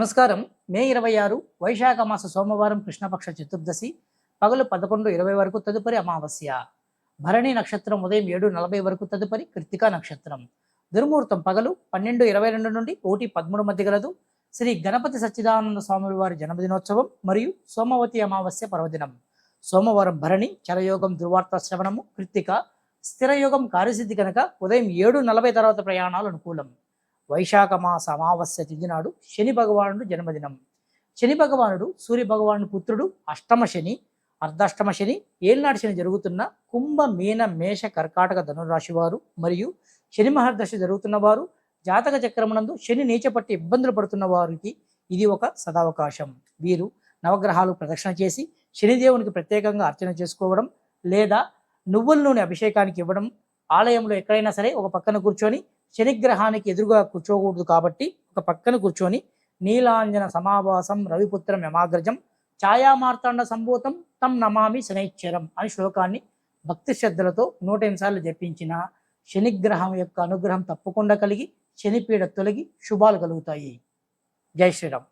నమస్కారం. మే ఇరవై ఆరు వైశాఖ మాస సోమవారం కృష్ణపక్ష చతుర్దశి పగలు పదకొండు ఇరవై వరకు తదుపరి అమావాస్య. భరణి నక్షత్రం ఉదయం ఏడు నలభై వరకు తదుపరి కృత్తికా నక్షత్రం. దుర్ముహూర్తం పగలు పన్నెండు ఇరవై రెండు నుండి ఒకటి పదమూడు మధ్య గలదు. శ్రీ గణపతి సచ్చిదానంద స్వామి వారి జన్మదినోత్సవం మరియు సోమవతి అమావాస్య పర్వదినం. సోమవారం భరణి చరయోగం దుర్వార్త శ్రవణము కృత్తిక స్థిరయోగం కార్యసిద్ధి కనుక ఉదయం ఏడు నలభై తర్వాత ప్రయాణాలు అనుకూలం. వైశాఖ మాస అమావాస్య తిథి నాడు శని భగవానుడు జన్మదినం. శని భగవానుడు సూర్య భగవానుడు పుత్రుడు అష్టమ శని అర్ధాష్టమ శని ఏళ్ళనాటి శని జరుగుతున్న కుంభ మీన మేష కర్కాటక ధనురాశి వారు మరియు శని మహర్దశ జరుగుతున్న వారు జాతక చక్రమునందు శని నీచపట్టి ఇబ్బందులు పడుతున్న వారికి ఇది ఒక సదావకాశం. వీరు నవగ్రహాలు ప్రదక్షిణ చేసి శనిదేవునికి ప్రత్యేకంగా అర్చన చేసుకోవడం లేదా నువ్వుల నూనె అభిషేకానికి ఇవ్వడం ఆలయంలో ఎక్కడైనా సరే ఒక పక్కన కూర్చొని శనిగ్రహానికి ఎదురుగా కూర్చోకూడదు కాబట్టి ఒక పక్కన కూర్చొని నీలాంజన సమావాసం రవిపుత్రం యమాగ్రజం ఛాయామార్తాండ సంభూతం తం నమామి శనైశ్వరం అని శ్లోకాన్ని భక్తి శ్రద్ధలతో నూట ఎనిమిది సార్లు జపించిన శనిగ్రహం యొక్క అనుగ్రహం తప్పకుండా కలిగి శనిపీడ తొలగి శుభాలు కలుగుతాయి. జై శ్రీరామ్.